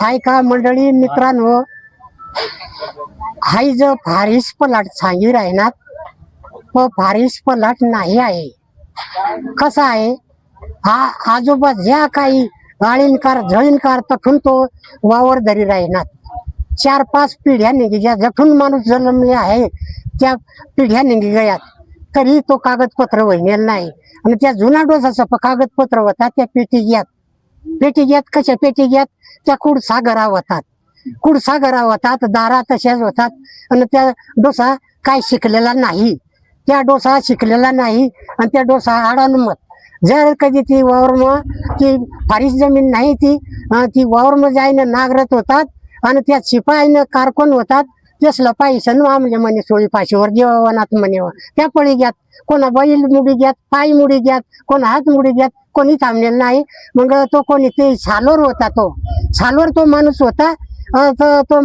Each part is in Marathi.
हाय का मंडळी मित्रांनो? हाय जो फारीस पलाट सांगी राहणार व फारीस पलाट नाही आहे. कसा आहे? हा आजोबा ज्या काही गाळीनकार झळीनकार तखून तो वावर धरी राहणार चार पाच पिढ्या निघी ज्या जखून माणूस जन्मले आहे त्या पिढ्या निघी गयात तरी तो कागदपत्र वहिनेल नाही. आणि त्या जुना डोसाचं कागदपत्र होता त्या पेटी घ्यात पेटी घ्यात कशा पेटी घ्यात त्या कुडसा सागरा होतात. कुड होतात दारा तशाच होतात. आणि त्या डोसा काय शिकलेला नाही. त्या डोसा शिकलेला नाही आणि त्या डोसा आडानमत जर कधी ती वावरम ती फारीस जमीन नाही ती ती वावरम जाईन नागरत होतात आणि त्या शिपाईनं कारकोन होतात तेसला पायसन म्हणजे म्हणे सोळी पाशीवर देवावनात म्हणे. त्या पळी घ्यात कोणा बैल मुडी घ्यात पाय मुडी घ्यात कोणा हात मुडी घ्यात कोणी थांबलेलं नाही. मग तो कोणी ते सालोर होता तो. सालोर तो माणूस होता. तो तो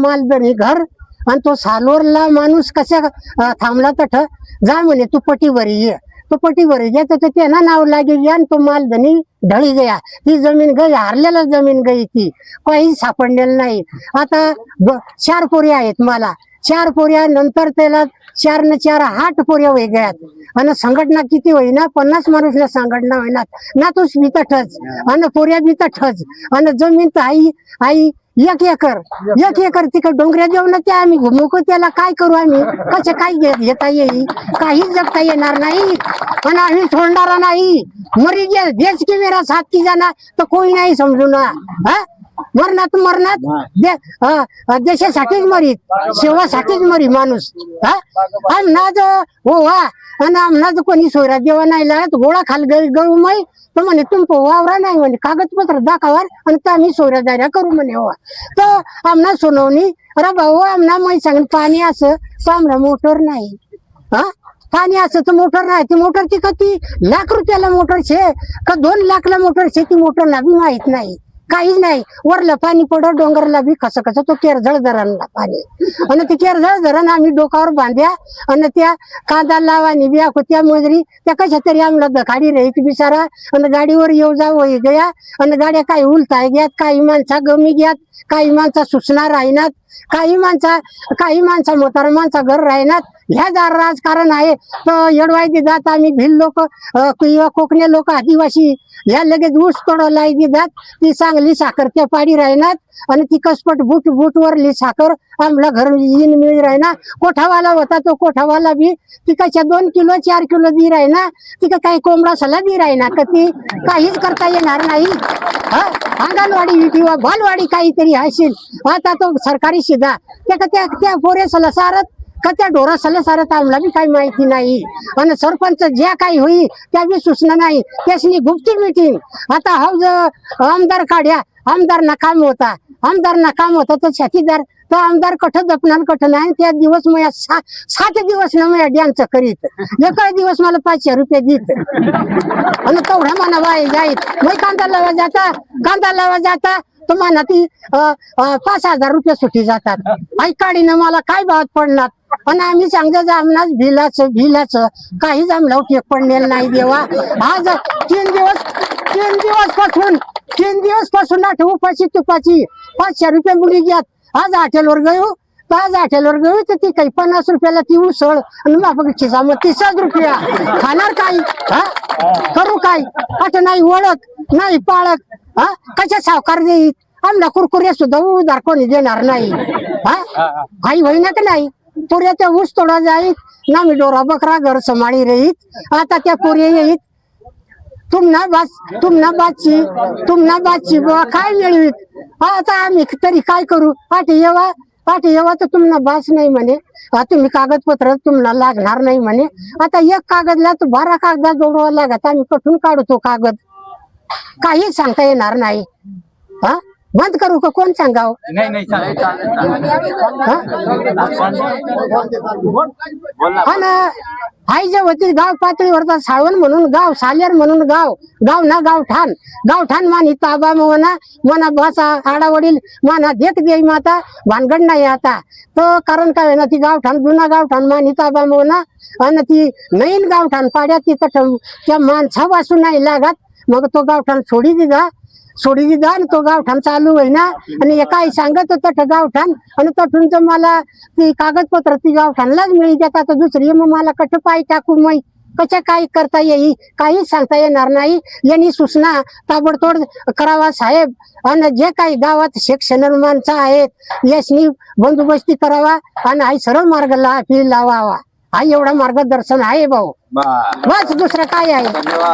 घर आणि तो सालोरला माणूस कशा थांबला तठ जा म्हणे तू पटीवर ये. तो पटीवर गे तर त्यांना नाव लागे गया आणि तो मालधनी ढळी गया. ती जमीन गई हारलेला जमीन गई ती. काही सापडलेलं नाही. आता ब- चार पोरी आहेत मला. चार पोऱ्या नंतर त्याला चार न चार आठ पोऱ्या वेगळ्यात आणि संघटना किती होईना? पन्नास माणूसला संघटना होईना. ना तोच तर ठच आणि पोऱ्या बी ठच आणि जमीन तर आई आई एक एकर एक एकर तिकडे डोंगऱ्या देऊन त्या आम्ही घुमुक त्याला काय करू आम्ही? कसं काय घेता येईल? काहीच जगता येणार नाही. आणि आम्ही सोडणार नाही. मरी गे देश की मेरा साथ की जाणार तर कोणी नाही समजू ना हा? मरणात मरणात दे- देशासाठीच मरीत सेवासाठीच मरी माणूस. हा? हो वा आणि आमना जो कोणी सोयरा देवा नाही लागत गोळा खाल गळू मै तर म्हणे तुम वावरा नाही म्हणे कागदपत्र दाखवार आणि तर आम्ही सोयरा दाऱ्या करू म्हणे हो तर आमना सोनवणी अरे भाऊ आमना मै सांग पाणी असं तर आमना मोटर नाही. हा? पाणी असं तर मोटर नाही ती मोटर ती कधी लाख रुपयाला मोटर छे का दोन लाखला मोटर छे ती मोटर ना बी माहीत नाही. काहीच नाही. वरलं पाणी पडत डोंगरला बी कसं कसं तो केरझळ धरणला पाणी. आणि ते केरझळ धरण आम्ही डोकावर बांध्या आणि त्या कांदा लावानी बी आखो त्या मजुरी त्या कशा तरी आम्हाला दखाडी राहीत बिचारा आणि गाडीवर येऊ जाऊ होई गया. आणि गाड्या काही उलताय घ्यात काही माणसा गमी घ्यात काही माणसा सुचणार राहिनात. काही माणसा काही माणसा मोतार माणसा घर राहिनात ह्या जर राजकारण आहे. तर येडवाय जात आम्ही भिल लोक किंवा कोकणी लोक आदिवासी ह्या लगेच ऊस तोडवला देतात ती चांगली साखर त्या पाडी राहणार. आणि ती कसपट बुट बुट वरली साखर आमला घर येईन मिळ राहिना. कोठावाला होता तो कोठावाला बी तिकाच्या दोन किलो चार किलो दी राहिना. तिका काही कोंबडा सला दी राहिना का ती? काहीच करता येणार नाही. हा? अंगणवाडी किंवा बालवाडी काहीतरी असेल. आता तो सरकारी शिदा. त्या त्या त्या पोरेसला सारत का त्या ढोरा सला सारत आम्हाला बी काही माहिती नाही. आणि सरपंच ज्या काही होई त्या बी सूचना नाही. त्यासनी गुप्ती मिटिंग. आता हौज आमदार काढ्या आमदार नकाम होता. आमदार नकाम होता तर छातीदार. तो आमदार कठ जपणार कठ नाही. त्या दिवस मया सा, सात दिवस ना मया डॅन्स करीत. एका दिवस मला पाचशे रुपये देत. आणि तेवढा म्हणा बाय जाईत. मग कांदा लावा जाता कांदा लावा जाता. तो म्हणा ती पाच हजार रुपये सुटी जातात. ऐकाडीनं मला काय भावात पडणार? पण आम्ही सांगतो आमनाच भिलाच भिलाच. काहीच आम्हाला उपयोग पडलेला नाही देवा. आज तीन दिवस तीन दिवसपासून तीन दिवसपासून आठ उपाशी तुपाची. पाचशे रुपये मुली घ्यात. आज हॉटेलवर गयो आज हॉटेलवर गयो तर ती काही पन्नास रुपयाला ती उसळ आणि मग खिसा मग तीसच रुपया. खाणार काय? हा? करू काय? आता नाही ओळख नाही पाळक हा? कशा सावकार देईत? आमला कुरकुरे सुद्धा उधार कोणी देणार नाही. हा? आई होईना का नाही? पुऱ्या त्या ऊस तोडा जाईत ना मी डोरा बकरा घर समाळी रहीत. आता त्या पुरे येईत. तुम ना बाच तुम ना बाची तुम ना बाची बुवा काय मिळवीत? आता आम्ही तरी काय करू? पाठी येवा पाठी येवा तर तुम्हाला बास नाही म्हणे. तुम्ही कागदपत्र तुम्हाला लागणार नाही म्हणे. आता एक कागदला तर बारा कागदा जोडवा लागत. आम्ही कुठून काढतो कागद? काहीच सांगता येणार नाही. हा? बंद करू का? कोण सांगाव? नाही नाही हा? ना. आईच्या वतीत गाव पातळीवरचा साळवण म्हणून गाव सालेर म्हणून गाव. गाव ना गाव ठाण. गाव ठाण मानी ताबा म्हणा मना बसा आडावडील माना देख देई माता भानगड नाही आता. तो कारण काय ना ती गावठाण जुना गावठाण मानी ताबा म्हणा आणि ती नवीन गावठाण पाड्या तिथं ठेवून त्या माणसा वाचून नाही लागत. मग तो गावठाण सोडी दिला. सोडी दान तो गावठाण चालू आहे ना. आणि काय सांगत होतं गावठाण? आणि तठून तर मला ती कागदपत्र ती गावठाणलाच मिळी देतात तर दुसरी मग मला कट पाय टाकू मग? कशा काही करता येईल काही सांगता येणार नाही. यांनी सूचना ताबडतोड करावा साहेब. आणि जे काही गावात शिक्षण माणसं आहेत यासनी बंदोबस्ती करावा आणि आई सरळ मार्ग ला लावावा. हा एवढा मार्गदर्शन आहे भाऊ. बस दुसरं काय आहे?